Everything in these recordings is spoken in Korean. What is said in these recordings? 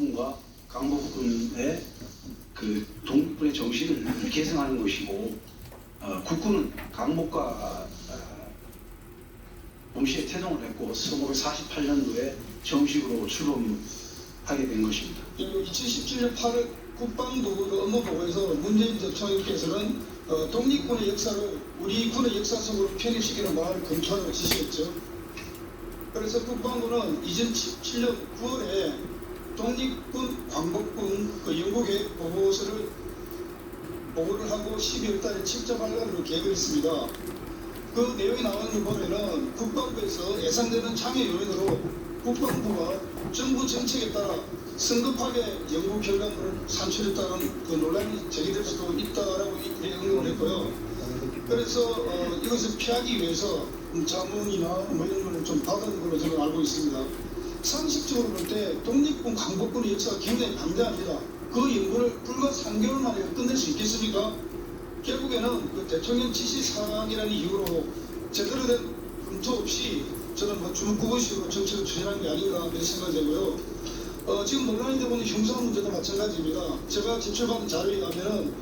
군과 강복군의 그 독립군의 정신을 계승하는 것이고 어, 국군은 강복과 어, 동시에 태동을 했고 1948년도에 정식으로 출범하게 된 것입니다. 그리고 2017년 8월 국방부 그 업무보고에서 문재인 대통령께서는 어, 독립군의 역사를 우리 군의 역사 속으로 편입시키는 방안을 검토하라고 지시했죠. 그래서 국방부는 2017년 9월에 독립군 광복군 그 연구계획 보고서를 보고를 하고 12월 달에 직접 발간으로 계획을 했습니다. 그 내용이 나오는 걸 보면은 국방부에서 예상되는 장애 요인으로 국방부가 정부 정책에 따라 성급하게 연구 결과물을 산출했다는 그 논란이 제기될 수도 있다라고 응용을 했고요. 그래서 어, 이것을 피하기 위해서 음, 자문이나 뭐 이런 거를 좀 받은 걸로 저는 알고 있습니다. 상식적으로 볼 때 독립군 강복군의 역사가 굉장히 방대합니다. 그 연구를 불과 3개월 만에 끝낼 수 있겠습니까? 결국에는 그 대통령 지시 사항이라는 이유로 제대로 된 검토 없이 저는 뭐 주먹구구식으로 정책을 추진한 게 아닌가 이런 생각이 되고요. 어, 지금 논란이 되고 있는 형사 문제도 마찬가지입니다. 제가 제출받은 자료에 가면은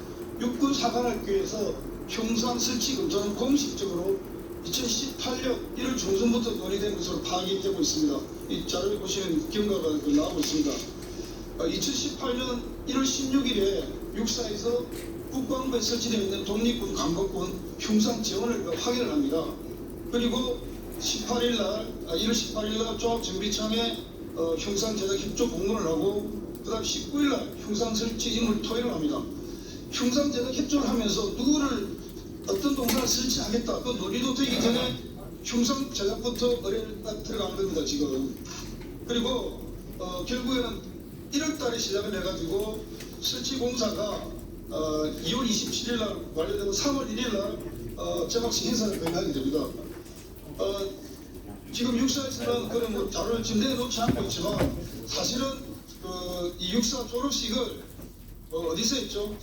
육군 사관학교에서 형상 설치 검토는 공식적으로 2018년 1월 중순부터 논의된 것으로 파악이 되고 있습니다. 이 자료에 보시면 경과가 그 나오고 있습니다. 2018년 1월 16일에 육사에서 국방부에 설치되어 있는 독립군 강복군 흉상 지원을 그 확인을 합니다. 그리고 18일 날, 아, 1월 18일 날 조합정비청에 어, 흉상 제작 협조 공문을 하고 그다음 19일 날 흉상 설치 임을 토의를 합니다. 흉상 제작 협조를 하면서 누구를 어떤 동산을 설치하겠다 그 논의도 되기 전에 흉상 제작부터 의뢰가 들어간 겁니다 지금. 그리고 어, 결국에는 1월 달에 시작을 해가지고 설치 공사가 어, 2월 27일 날 완료되고 3월 1일 날 어, 제박식 행사를 거행하게 됩니다. 어, 지금 육사에서는 그런 뭐 자료를 지금 내놓지 않고 있지만 사실은 그, 이 육사 졸업식을 어, 어디서 했죠?